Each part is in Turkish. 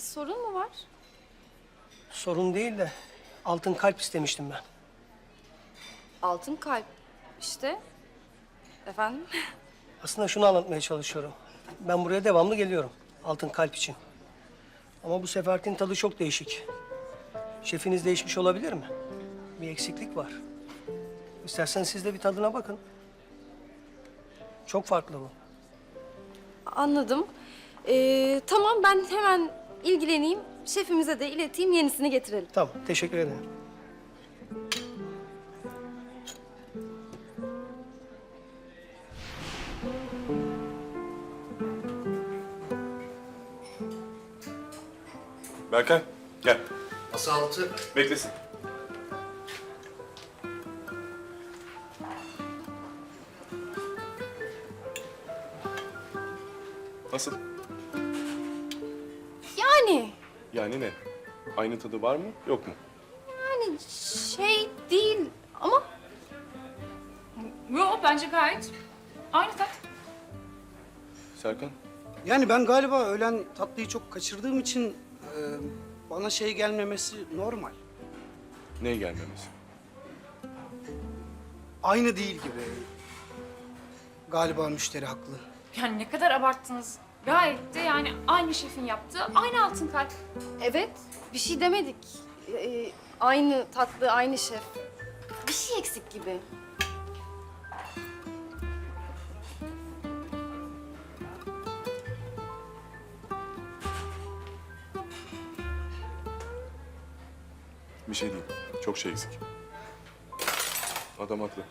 Bir sorun mu var? Sorun değil de altın kalp istemiştim ben. Altın kalp işte. Efendim? Aslında şunu anlatmaya çalışıyorum. Ben buraya devamlı geliyorum altın kalp için. Ama bu seferkin tadı çok değişik. Şefiniz değişmiş olabilir mi? Bir eksiklik var. İstersen siz de bir tadına bakın. Çok farklı bu. Anladım. Ee, tamam ben hemen ilgileneyim. Şefimize de ileteyim yenisini getirelim. Tamam, teşekkür ederim. Berkay gel. Masa altı. Beklesin. Yani ne? Aynı tadı var mı yok mu? yani şey değil ama Yo bence gayet aynı tat. Serkan? Yani ben galiba öğlen tatlıyı çok kaçırdığım için e, bana şey gelmemesi normal. Neye gelmemesi? Aynı değil gibi. Galiba müşteri haklı. Yani ne kadar abarttınız. Gayet de yani aynı şefin yaptığı aynı altın kalp. evet bir şey demedik. Ee, aynı tatlı, aynı şef. Bir şey eksik gibi. Bir şey değil. Çok şey eksik. Adam haklı.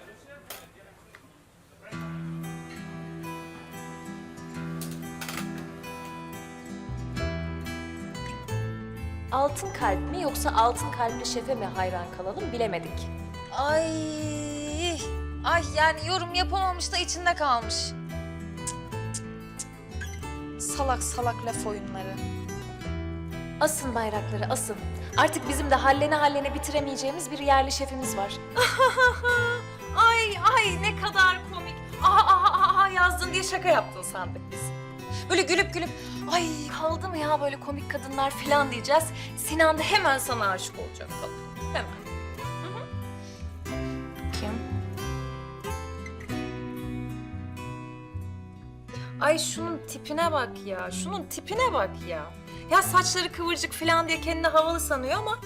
Altın kalp mi yoksa altın kalpli şefe mi hayran kalalım bilemedik. Ay, ay yani yorum yapamamış da içinde kalmış. Cık, cık, cık. Salak salak laf oyunları. Asın bayrakları asın. Artık bizim de hallene hallene bitiremeyeceğimiz bir yerli şefimiz var. Ay ay ne kadar komik. Aha aha aha yazdın diye şaka yaptın sandık biz. Böyle gülüp gülüp ay kaldı mı ya böyle komik kadınlar falan diyeceğiz. Sinan da hemen sana aşık olacak tabii. Hemen. Kim? Ay şunun tipine bak ya. Şunun tipine bak ya. Ya saçları kıvırcık falan diye kendini havalı sanıyor ama...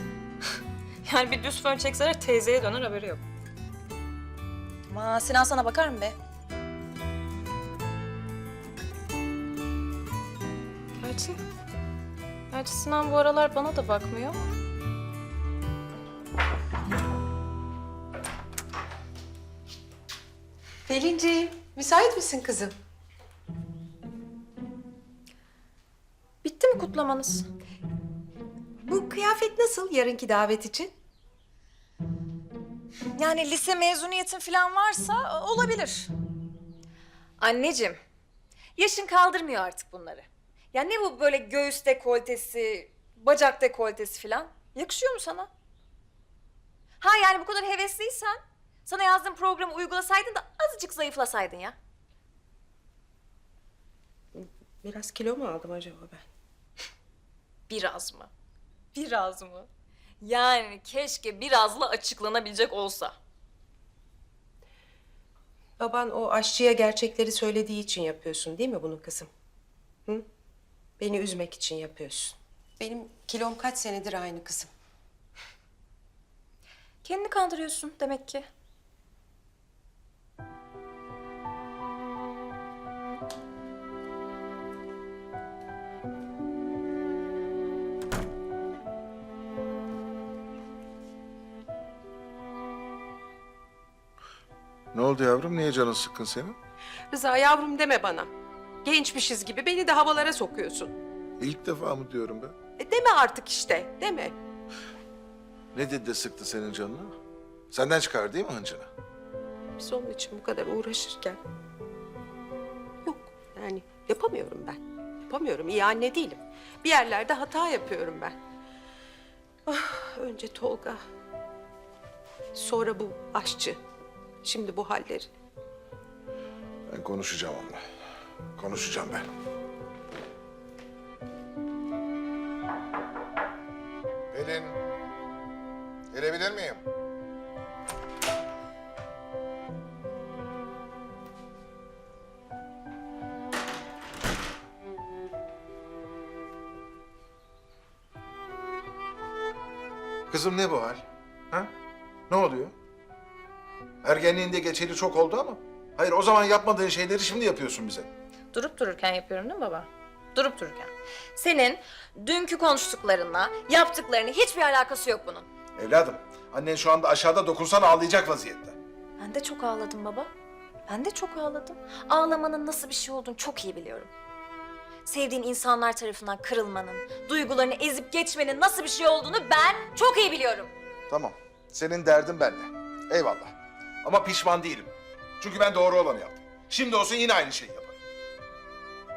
yani bir düz fön çekseler teyzeye döner haberi yok. Ama Sinan sana bakar mı be? Gerçi... Gerçi Sinan bu aralar bana da bakmıyor ama... Pelinci, müsait misin kızım? Bitti mi kutlamanız? Bu kıyafet nasıl yarınki davet için? Yani lise mezuniyetin falan varsa olabilir. Anneciğim, yaşın kaldırmıyor artık bunları. Ya ne bu böyle göğüs dekoltesi, bacak dekoltesi falan? Yakışıyor mu sana? Ha yani bu kadar hevesliysen sana yazdığım programı uygulasaydın da azıcık zayıflasaydın ya. Biraz kilo mu aldım acaba ben? Biraz mı? Biraz mı? Yani keşke birazla açıklanabilecek olsa. Baban o aşçıya gerçekleri söylediği için yapıyorsun değil mi bunu kızım? Hı? Beni üzmek için yapıyorsun. Benim kilom kaç senedir aynı kızım. Kendini kandırıyorsun demek ki. Ne oldu yavrum? Niye canın sıkkın senin? Rıza yavrum deme bana. Gençmişiz gibi beni de havalara sokuyorsun. İlk defa mı diyorum ben? E deme artık işte, deme. Ne dedi de sıktı senin canını? Senden çıkar değil mi hıncını? Biz onun için bu kadar uğraşırken... Yok yani yapamıyorum ben. Yapamıyorum, iyi anne değilim. Bir yerlerde hata yapıyorum ben. Ah, önce Tolga. Sonra bu aşçı. Şimdi bu halleri. Ben konuşacağım onunla. Konuşacağım ben. Pelin, girebilir miyim? Kızım ne bu hal? Ha? Ne oluyor? Ergenliğinde geçeli çok oldu ama. Hayır o zaman yapmadığın şeyleri şimdi yapıyorsun bize. Durup dururken yapıyorum değil mi baba? Durup dururken. Senin dünkü konuştuklarınla yaptıklarının hiçbir alakası yok bunun. Evladım, annen şu anda aşağıda dokunsan ağlayacak vaziyette. Ben de çok ağladım baba. Ben de çok ağladım. Ağlamanın nasıl bir şey olduğunu çok iyi biliyorum. Sevdiğin insanlar tarafından kırılmanın, duygularını ezip geçmenin nasıl bir şey olduğunu ben çok iyi biliyorum. Tamam, senin derdin benimle. Eyvallah. Ama pişman değilim. Çünkü ben doğru olanı yaptım. Şimdi olsun yine aynı şeyi yaparım.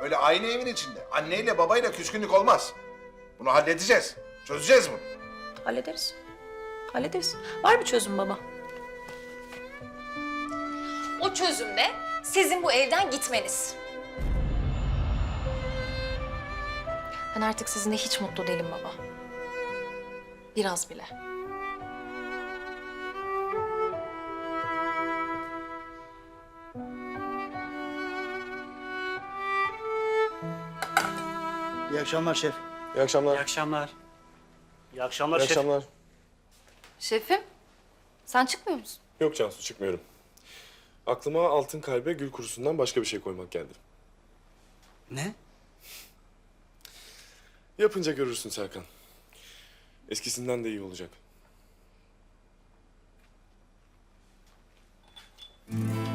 Öyle aynı evin içinde anneyle babayla küskünlük olmaz. Bunu halledeceğiz. Çözeceğiz bunu. Hallederiz. Hallederiz. Var bir çözüm baba. O çözüm de sizin bu evden gitmeniz. Ben artık sizinle hiç mutlu değilim baba. Biraz bile. İyi akşamlar şef. İyi akşamlar. İyi akşamlar. İyi akşamlar İyi şef. akşamlar. Şefim, sen çıkmıyor musun? Yok Cansu çıkmıyorum. Aklıma altın kalbe gül kurusundan başka bir şey koymak geldi. Ne? Yapınca görürsün Serkan. Eskisinden de iyi olacak. Hadi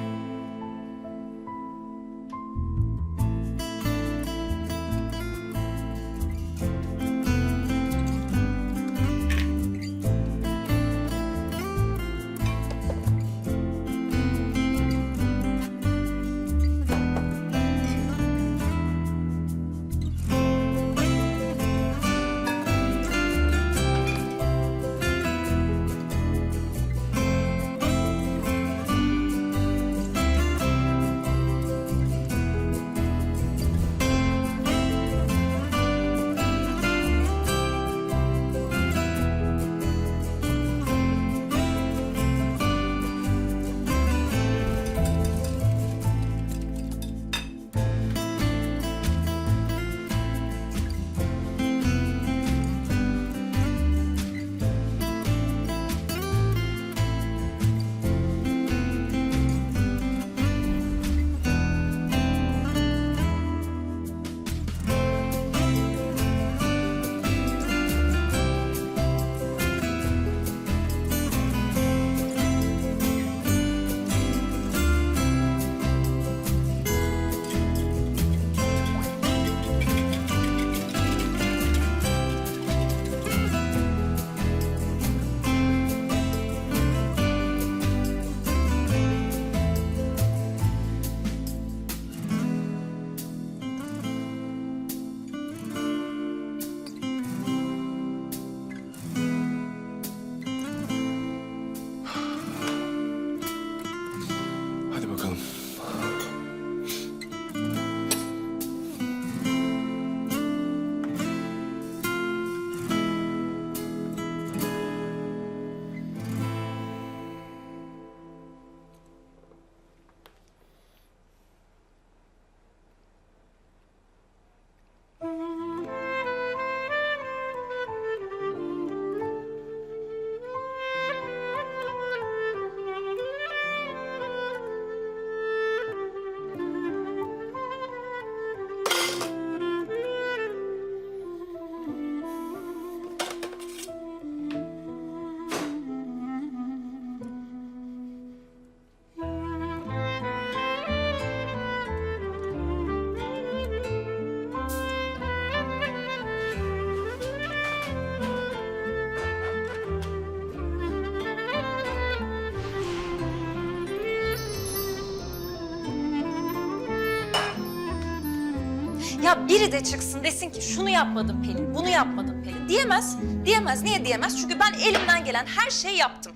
Ya biri de çıksın desin ki şunu yapmadım Pelin, bunu yapmadım Pelin. Diyemez. Diyemez. Niye diyemez? Çünkü ben elimden gelen her şeyi yaptım.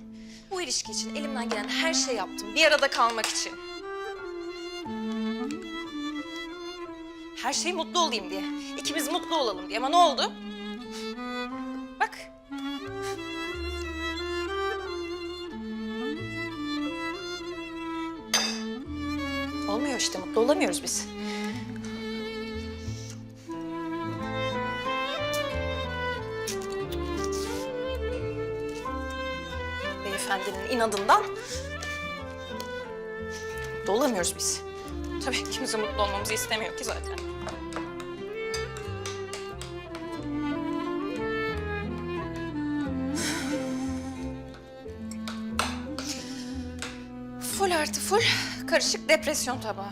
Bu ilişki için elimden gelen her şeyi yaptım. Bir arada kalmak için. Her şey mutlu olayım diye. ikimiz mutlu olalım diye. Ama ne oldu? Bak. Olmuyor işte mutlu olamıyoruz biz. İnadından dolamıyoruz biz. Tabii kimse mutlu olmamızı istemiyor ki zaten. Full artı full karışık depresyon tabağı.